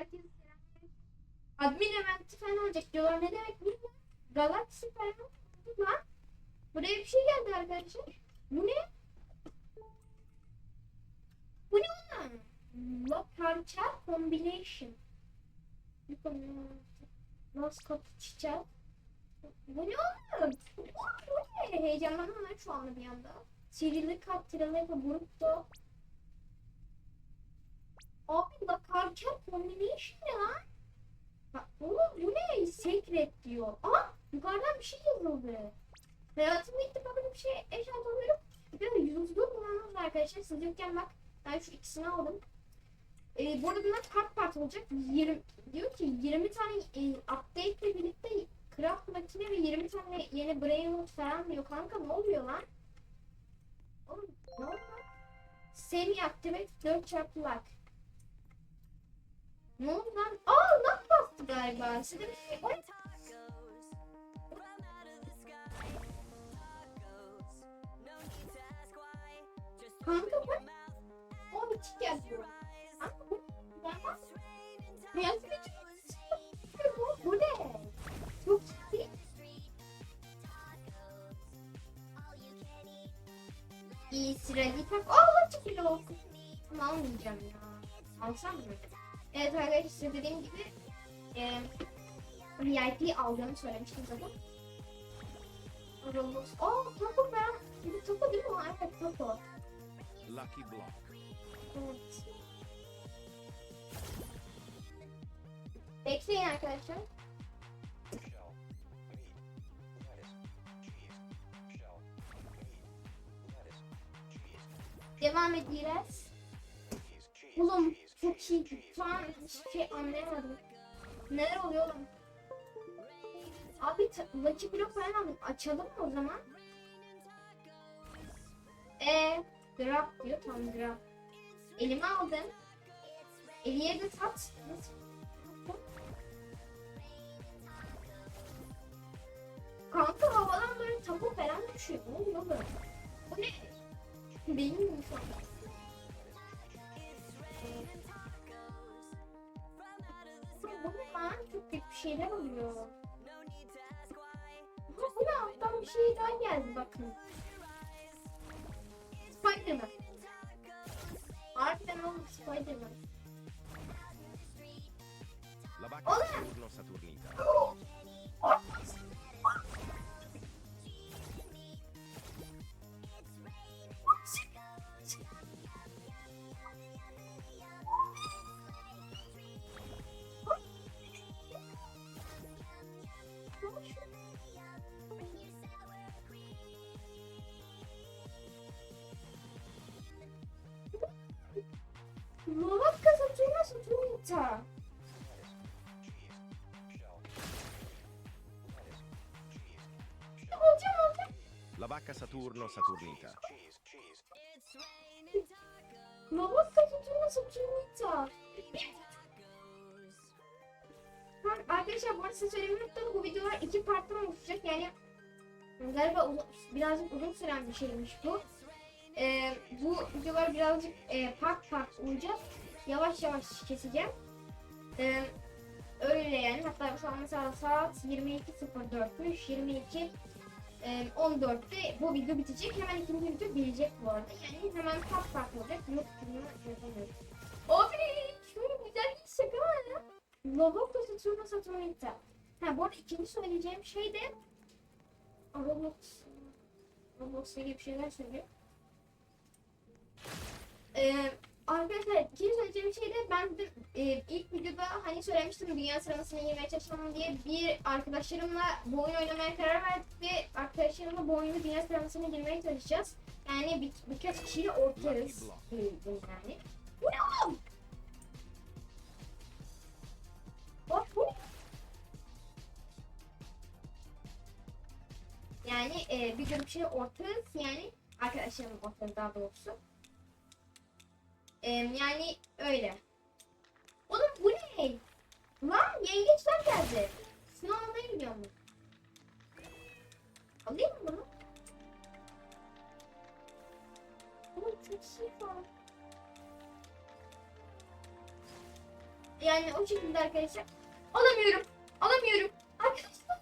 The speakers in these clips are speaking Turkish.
herkes admin eventi falan olacak diyorlar. Ne demek bilmiyorum. Galaxy falan lan. Buraya bir şey geldi arkadaşlar. Bu ne? Bu ne lan? Local combination. Lost kapı çiçek. Bu ne oğlum? Bu ne? Heyecanlandım lan şu anda bir anda. Sirili kat, tiraleka, brutto. Abi la karker combination ne lan? Bu ne? Secret diyor. Aa yukarıdan bir şey yazıldı. Hayatımda ilk defa böyle bir şey alıyorum. Bir yüzlü kullanıyoruz arkadaşlar. Siz yokken bak ben şu ikisini aldım. Ee, bu arada bunlar part part olacak. 20, diyor ki 20 tane e, update ile birlikte craft makine ve 20 tane yeni brain falan diyor. Kanka ne oluyor lan? Oğlum ne oluyor? Semi activate 4 çarpı lock. Ne oldu lan? Aa lock bastı galiba. Size bir şey... Oy, Kanka size dediğim gibi e, VIP aldığımı söylemiştim zaten. Roblox. Aa Taco ben. Bir Taco değil mi? Evet Taco. Lucky Block. Evet. Bekleyin arkadaşlar. Devam edeceğiz. Oğlum çok iyi. Şu an şey anlayamadım. Neler oluyor oğlum? Abi Lucky Block falan. Açalım mı o zaman? Eee drop diyor tam drop. Elime aldım. Eliye de tat. Kanka havadan böyle tapu falan düşüyor. Ne oluyor böyle? Bu ne? Benim mi şu şeyler oluyor. Ha, bu ne? Alttan bir şey daha geldi bakın. Spiderman. Harbiden oğlum Spiderman. La Olacağım olacağım. La vacca Saturno Saturnita. cheese, Małapka zaczyna Saturnita. Arkadaşlar bu arada size söylemeyi unuttum. Bu videolar iki parttan oluşacak. Yani galiba uzun, birazcık uzun süren bir şeymiş bu. Ee, bu videolar birazcık e, part part olacak. Yavaş yavaş keseceğim. Ee, öyle yani. Hatta şu an mesela saat 22.04'müş. 22 e, 14'te bu video bitecek. Hemen ikinci video gelecek bu arada. Yani hemen part part olacak. Yok bunu yapamıyorum. Abi güzel bir şaka var ya. Lavabo Saturno Saturnita. Ha bu arada ikinci söyleyeceğim şey de Roblox Roblox'la ilgili şeyler söylüyor. Ee, arkadaşlar ikinci söyleyeceğim şey de ben de, e, ilk videoda hani söylemiştim dünya sıralamasına girmeye çalışmam diye bir arkadaşlarımla bu oyunu oynamaya karar verdik ve arkadaşlarımla bu oyunu dünya sıralamasına girmeye çalışacağız. Yani bir, birkaç kişiyle ortağız. Yani. Bu ne oğlum? Bak bu? Yani e, bir grup şey ortağız yani arkadaşlarım ortağız daha doğrusu. Yani öyle. Oğlum bu ne? Lan yengeçler geldi. Şunu almaya gidiyorum. Alayım mı bunu? Oğlum çok şey var. Yani o şekilde arkadaşlar. Alamıyorum. Alamıyorum. Arkadaşlar.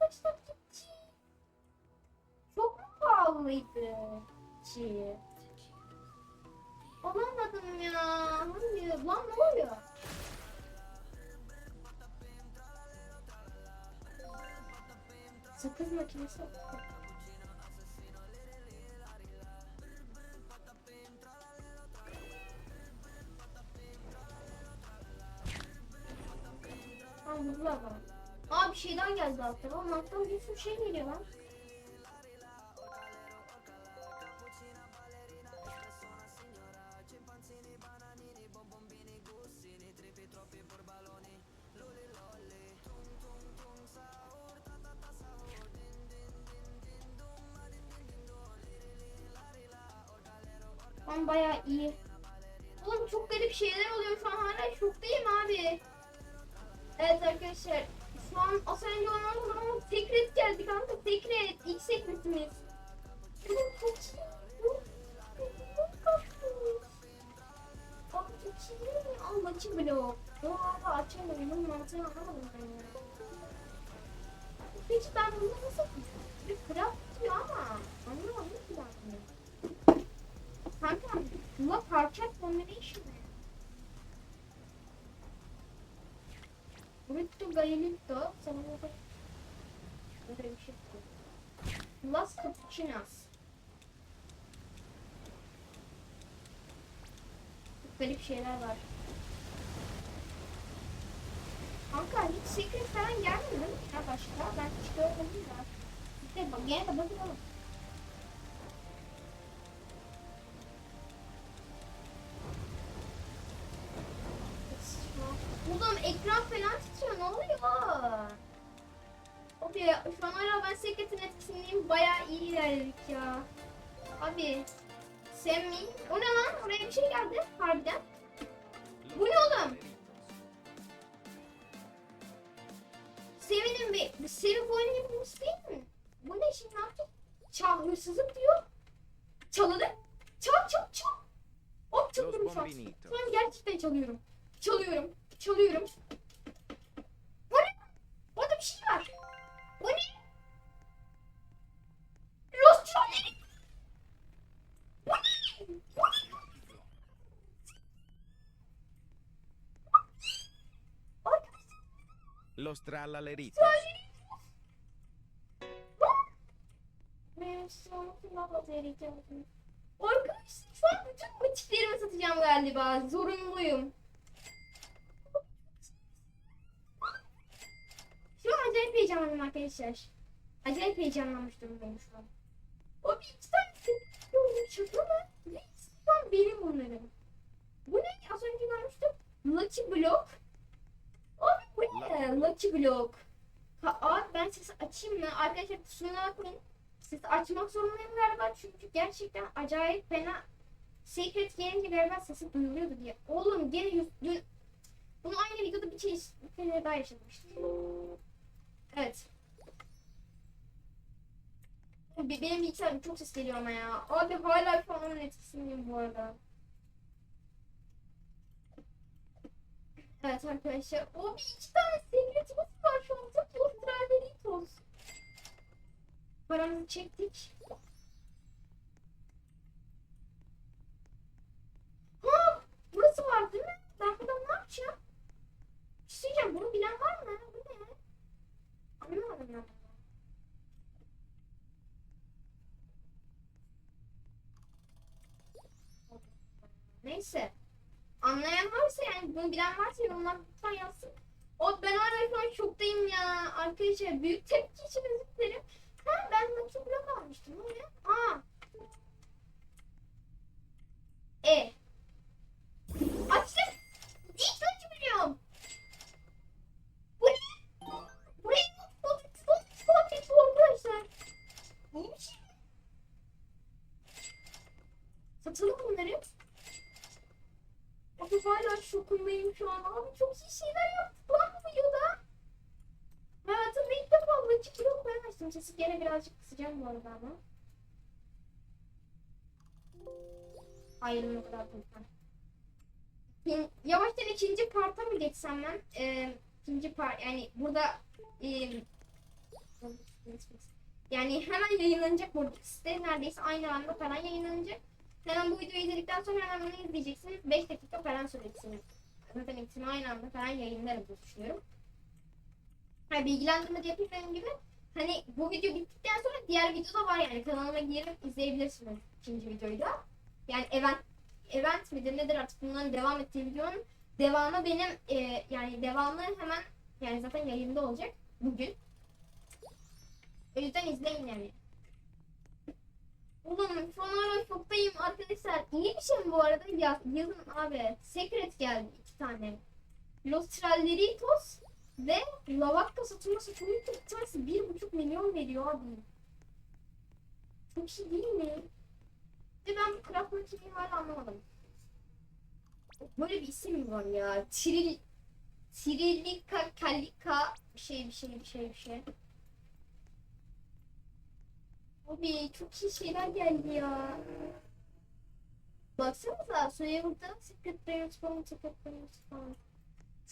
Arkadaşlar. Çok mu pahalıydı? Ki. Alamadım ya. Hayır. Lan ne oluyor? Sakız makinesi. Tamam vurdular bana. Aa bir şey daha geldi alttan. Oğlum alttan bir sürü şey geliyor lan. Lan bayağı iyi. Oğlum çok garip şeyler oluyor şu an hala şoktayım abi. Evet arkadaşlar şu an az önce oynadım ama secret geldi kanka secret ilk secretimiz. Oğlum çok iyi. Abi çok iyi. Al maçı blok. Bunu hala açamıyorum. Bunun mantığını anlamadım ben ya. Peki ben bunu nasıl bir craft diyor ama anlamadım ki ben bunu. Kanka bu parça combination ne? Brutto Gaelito sana burada böyle bir şey. Las Capuchinas. Garip şeyler var. Kanka hiç secret falan gelmedi mi? Ya başka ben hiç görmedim ya. İşte bak gene de bakalım. Ekran falan titriyor ne oluyor? Abi şu an hala ben Secret'in etkisindeyim bayağı iyi ilerledik ya. Abi Semmi o ne lan oraya bir şey geldi harbiden. Bu ne oğlum? Sevin'in bir, seri boyun yapılmış değil mi? Bu ne şimdi ne yapacak? Çal hırsızlık diyor. Çalıdı. Çal çal çal. Hop çalıyorum şu an. Şu an gerçekten çalıyorum. Çalıyorum. Çalıyorum. Lo son finalda vereceğim. Arkadaşlar şu an bütün butiklerimi satacağım galiba. Zorunluyum. Şu an acayip heyecanlandım arkadaşlar. Acayip heyecanlanmış durumdayım şu an. O bir iki tane sepetli şaka mı? Ne? Şu an benim bunların. Bu ne? Az önce görmüştüm. Lucky Block. Ne? Lucky Block. Ha, abi ben sesi açayım mı? Arkadaşlar kusura bakmayın. Sesi açmak zorundayım galiba çünkü gerçekten acayip fena Secret gelince galiba sesi duyuluyordu diye. Oğlum gene dün bunu aynı videoda bir şey bir kere daha yaşamıştık. Evet. Be- Benim bilgisayarım çok ses geliyor ama ya. Abi hala şu an etkisindeyim bu arada. Evet arkadaşlar. O bir iki tane secretimiz var şu an. Çok Ultraveritos. Paramızı çektik. Ha, burası var değil mi? Ben buradan ne yapacağım? Bir şey. Bunu bilen var mı? Bu ne? Anlamadım ben. Neyse. Anlayan varsa yani bunu bilen varsa yorumlar lütfen yazsın. O ben hala şu an şoktayım ya. Arkadaşlar büyük tepki için özür dilerim. Ha ben Lucky Block almıştım. Bu ne? Aa. E. Açtım. İlk önce biliyorum. Bu ne? Not not not not arkadaşlar. İyi bir şey? Satalım bunları. Abi hala şokundayım şu an. Abi çok iyi yaptık lan bu videoda. Hayatımda ilk defa Lucky Açtım. Sesi gene birazcık kısacağım bu arada ama. Hayır o kadar. İkin- yavaştan ikinci parta mı geçsem ben? Ee, ikinci part yani burada e, yani hemen yayınlanacak burada site neredeyse aynı anda falan yayınlanacak. Hemen bu videoyu izledikten sonra hemen onu izleyeceksiniz. 5 dakika falan süreceksiniz. Zaten ikisini aynı anda falan yayınlarım diye düşünüyorum. Ha, bilgilendirme de yapayım benim gibi. Hani bu video bittikten sonra diğer video da var yani kanalıma girip izleyebilirsiniz ikinci videoyu da. Yani event event midir nedir artık bunların devam ettiği videonun devamı benim e, yani devamı hemen yani zaten yayında olacak bugün. O yüzden izleyin yani. Oğlum hala şoktayım arkadaşlar. İyi bir şey mi bu arada? Ya, yazın abi. Secret geldi iki tane. Los Tralleritos ve Lavakka satılma satılma bir tanesi bir buçuk milyon veriyor abi. Çok iyi değil mi? Ve ben bu craft makineyi hala anlamadım. Böyle bir isim mi var ya? Tril... Trilika Kalika bir şey bir şey bir şey bir şey. Abi çok iyi şeyler geldi ya. Baksanıza Survival'da Secret Players falan Secret Players falan.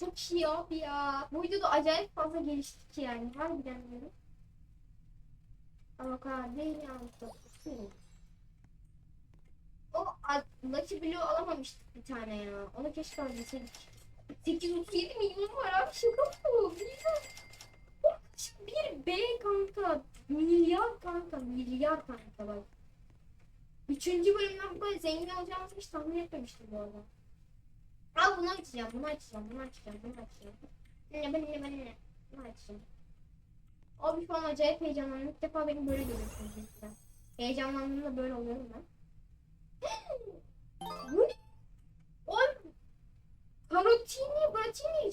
Çok iyi abi ya. Bu videoda acayip fazla geliştik yani. Harbiden diyorum. Ama kadar değil iyi. O Lucky Blue alamamıştık bir tane ya. Onu keşke alabilseydik. 837 milyon var abi şaka mı bu? Bir B kanka. Milyar kanka. Milyar kanka bak. Üçüncü bölümden bu kadar zengin olacağımızı hiç tahmin etmemiştim bu arada. Al bunu açacağım, bunu açacağım, bunu açacağım, bunu açacağım. Ne ben ne ben ne. Bunu açacağım. Abi şu an acayip heyecanlandım. İlk defa beni böyle görüyorsunuz mesela. Heyecanlandığımda böyle oluyorum ben. Bu ne? Oğlum. Karotini, Bratini.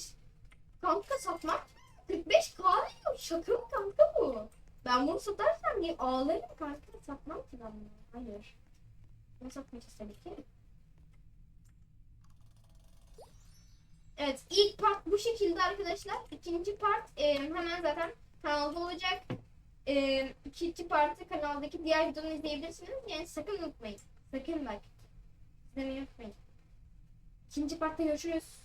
Kanka satmak 45 k veriyor. Şaka mı kanka bu? Ben bunu satarsam diye ağlarım kanka. Satmam ki ben bunu. Hayır. Bunu satmayacağız tabii ki. Evet ilk part bu şekilde arkadaşlar. İkinci part e, hemen zaten kanalda olacak. E, ikinci partı kanaldaki diğer videomu izleyebilirsiniz. Yani sakın unutmayın. Sakın bak. İzlemeyi unutmayın. İkinci partta görüşürüz.